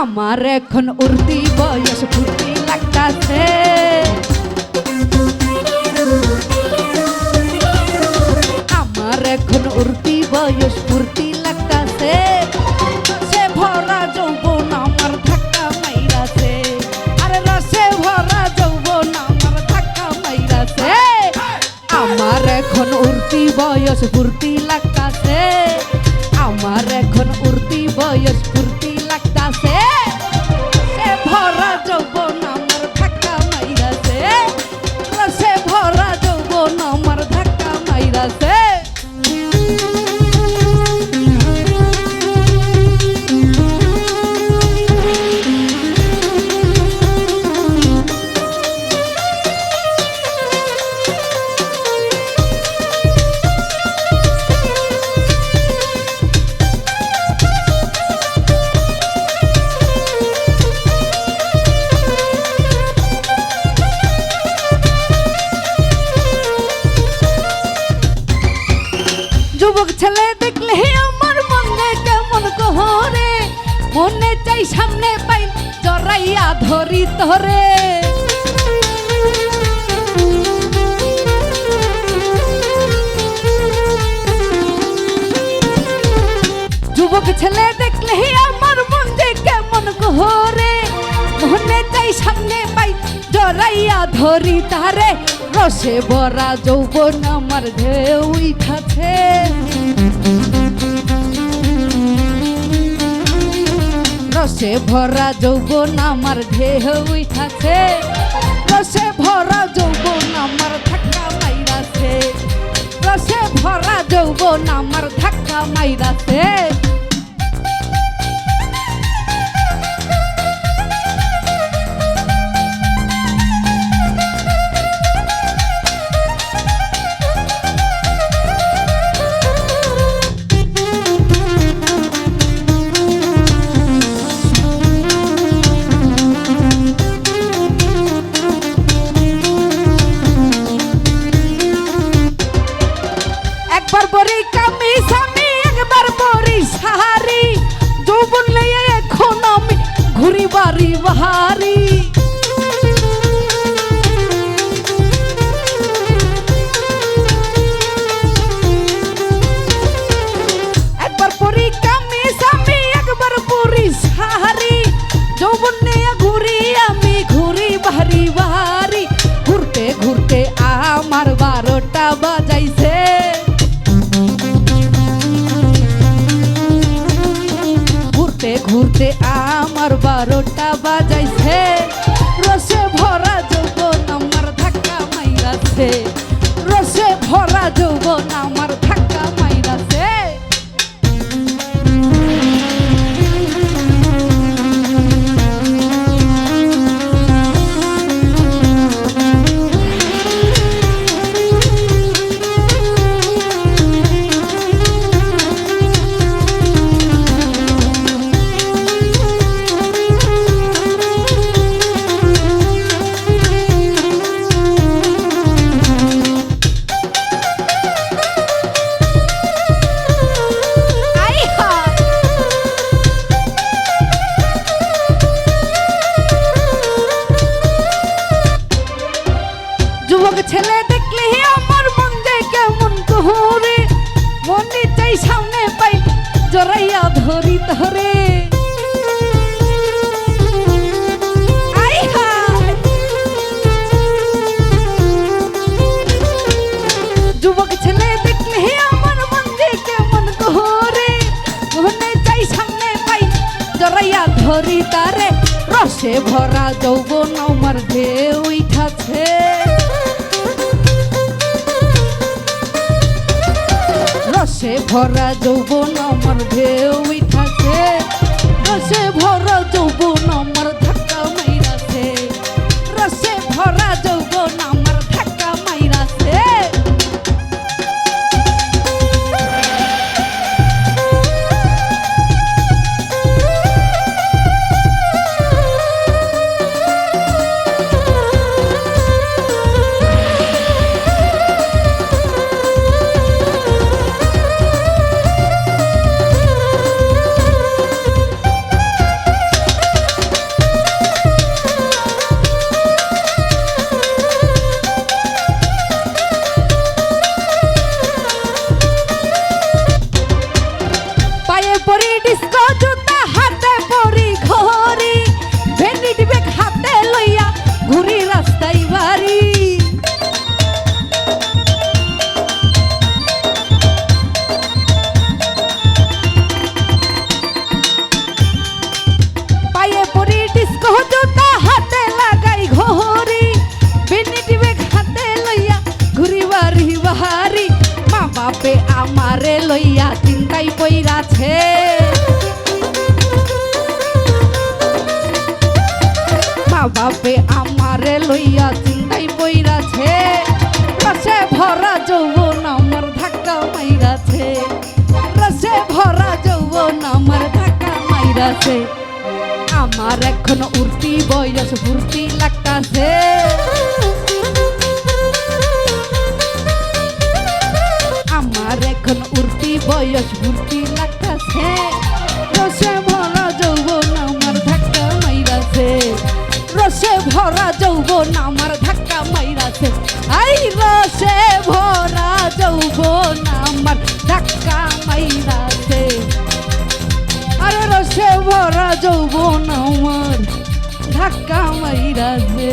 আমার এখন উর্দি বয়স, ফুর্তি লাগতাছে। আমার এখন উর্দি বয়স, ফুর্তি লাগতাছে। আমার আমার আমার এখন বয়স, ফুর্তি লাগতাছে। আমার এখন উর্দি বয়স, ফুর্তি ভরা ছেলে দেখলে আমার মনে কেমন কহরে? মনে চাই সামনে পাই জরাইয়া ধরি ধরে যুবক ছেলে দেখলে আমার মন যে কেমন কহরে? মনে চাই সামনে পাই জরাইয়া ধরি তারে। রসে ভরা যৌবন আমার ঢেউ উঠাছে রসে ভরা যৌবন আমার ঢেউ উঠাছে রসে ভরা যৌবন আমার ধাক্কা মাইরাছে রসে ভরা যৌবন আমার ধাক্কা মাইরাছে। যৌবন নিয়ে ঘুরি আমি, ঘুরি বাহারি বাহারি ঘুরতে ঘুরতে আমার বারোটা বাজাইছে। ঘুরতে ঘুরতে আমার বারোটা বাজাইছে। রসে ভরা যৌবন আমার ধাক্কা মাইরাছে। রসে ভরা যৌবন আমার ছেলে দেখলে আমার মন যে কেমন কহরে মনে চাই সামনে পাই, জরাইয়া ধরি ধরে যুবক ছেলে আমার মন চাই সামনে পাই ধরি তারে। রসে ভরা যৌবন আমার ঢেউ উঠাছে রসে ভরা যৌবন আমার ঢেউ উঠাছে। রসে ভরা যৌবন আমার আমারে লইয়া চিন্তাই পইরাছে মা বাপে আমারে লইয়া চিন্তাই পইরাছে রসে ভরা যৌবন আমার ধাক্কা মাইরাছে। রসে ভরা যৌবন আমার ধাক্কা মাইরাছে। আমার এখন উর্তি বয়স, ফুর্তি লাগতাছে। বয়স ফুর্তি লাগতাছে। রসে ভরা যৌবন আমার ধাক্কা মাইরাছে। রসে ভরা যৌবন আমার ধাক্কা মাইরাছে। আই, রসে ভরা যৌবন আমার ধাক্কা মাইরাছে। আরে, রসে ভরা যৌবন আমার ধাক্কা মাইরাছে।